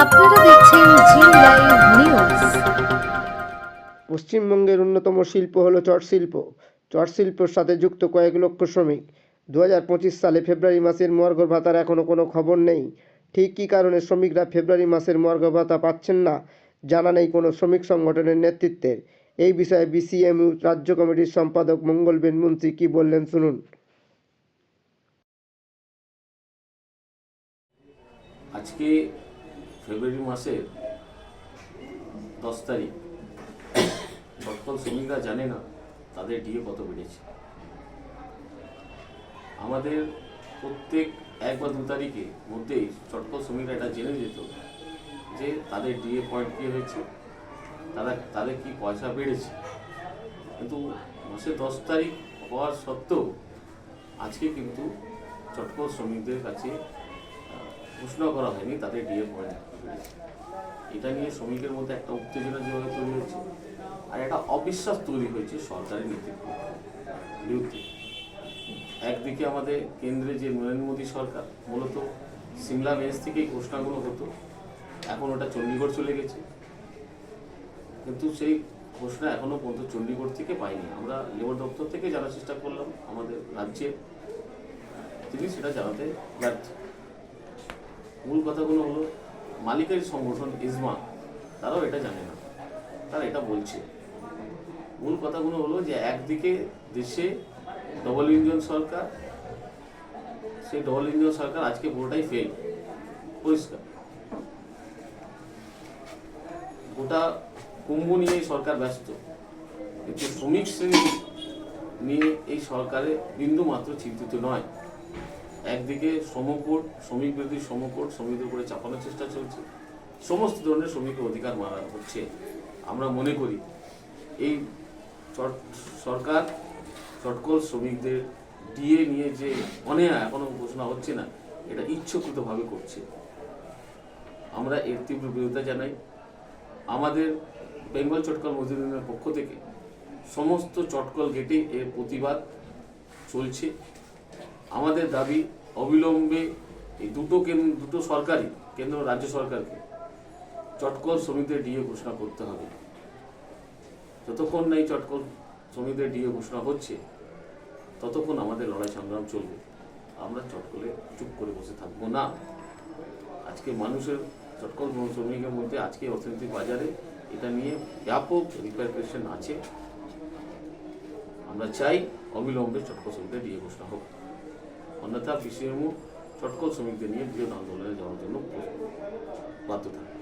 আপনারা দেখছেন জি live news. পশ্চিমবঙ্গের অন্যতম শিল্প হলো চট শিল্প। চট শিল্পের সাথে যুক্ত কয়েক লক্ষ শ্রমিক। দু হাজার পঁচিশ সালে ফেব্রুয়ারি মাসের মর্গ ভাতার এখনও কোনো খবর নেই। ঠিক কী কারণে শ্রমিকরা ফেব্রুয়ারি মাসের মর্গ ভাতা পাচ্ছেন না জানা নেই কোনো শ্রমিক সংগঠনের নেতৃত্বের। এই বিষয়ে বিসিএমইউ রাজ্য কমিটির সম্পাদক মঙ্গলবেন মন্ত্রী কী বললেন শুনুন। আজকে ফেব্রুয়ারি মাসের দশ তারিখ। সকল শ্রমিকরা জানে না তাদের ডিএ কত বেড়েছে। আমাদের প্রত্যেক এক বা দু তারিখে মধ্যেই চটকল শ্রমিকরা এটা জেনে যেত যে তাদের ডিএ পয়েন্ট কী হয়েছে, তারা, তাদের কি পয়সা বেড়েছে। কিন্তু মাসের দশ তারিখ হওয়ার সত্ত্বেও আজকে কিন্তু চটকল শ্রমিকদের কাছে ঘোষণা করা হয়নি তাদের ডিএ পয়েন্ট এটা নিয়ে শ্রমিকের মধ্যে একটা উত্তেজনা যেভাবে তৈরি হয়েছে আর একটা অবিশ্বাস তৈরি হয়েছে সরকারি নেতৃত্ব বিরুদ্ধে। একদিকে আমাদের কেন্দ্রে যে নরেন্দ্র মোদী সরকার, মূলত সিমলা বেঞ্চ থেকেই ঘোষণাগুলো হতো, এখন ওটা চণ্ডীগড় চলে গেছে। কিন্তু সেই ঘোষণা এখনও পর্যন্ত চণ্ডীগড় থেকে পাইনি। আমরা লেবার দপ্তর থেকে জানার চেষ্টা করলাম, আমাদের রাজ্যে তিনি সেটা জানাতে ব্যর্থ। মূল কথাগুলো হলো, মালিকের সংগঠন ইজমা, তারাও এটা জানে না। তারা এটা বলছে। মূল কথাগুলো হলো যে, একদিকে দেশে ডবল ইঞ্জিন সরকার, সেই ডবল ইঞ্জিন সরকার আজকে পুরোটাই ফেল পরিষ্কার। গোটা কুম্ভ নিয়ে সরকার ব্যস্ত। কিন্তু শ্রমিক শ্রেণি নিয়ে এই সরকারে বিন্দু মাত্র চিন্তিত নয়। একদিকে শ্রমকোট, শ্রমিক বিরোধী শ্রমকোট, শ্রমিকদের উপরে চাপানোর চেষ্টা চলছে। সমস্ত ধরনের শ্রমিকের অধিকার মারা হচ্ছে। আমরা মনে করি, এই সরকার চটকল শ্রমিকদের ডিএ নিয়ে যে অনেয়া এখনও ঘোষণা হচ্ছে না, এটা ইচ্ছাকৃতভাবে করছে। আমরা এর তীব্র বিরোধিতা জানাই। আমাদের বেঙ্গল চটকল মজদুর পক্ষ থেকে সমস্ত চটকল গেটে এর প্রতিবাদ চলছে। আমাদের দাবি অবিলম্বে এই দুটো কেন্দ্র দুটো সরকারি কেন্দ্র রাজ্য সরকারকে চটকল শ্রমিকদের ডিএ ঘোষণা করতে হবে। যতক্ষণ না এই চটকল শ্রমিকদের ডিএ ঘোষণা হচ্ছে, ততক্ষণ আমাদের লড়াই সংগ্রাম চলবে। আমরা চটকলে চুপ করে বসে থাকব না। আজকে মানুষের চটকল শ্রমিকের মধ্যে আজকে অর্থনৈতিক বাজারে এটা নিয়ে ব্যাপক রিপারকেশন আছে। আমরা চাই অবিলম্বে চটকল শ্রমিকদের ডিএ ঘোষণা হোক। অন্যথা বিসিএমও চটকল শ্রমিকদের নিয়ে বৃহৎ আন্দোলনে যাওয়ার জন্য বাধ্য থাকবে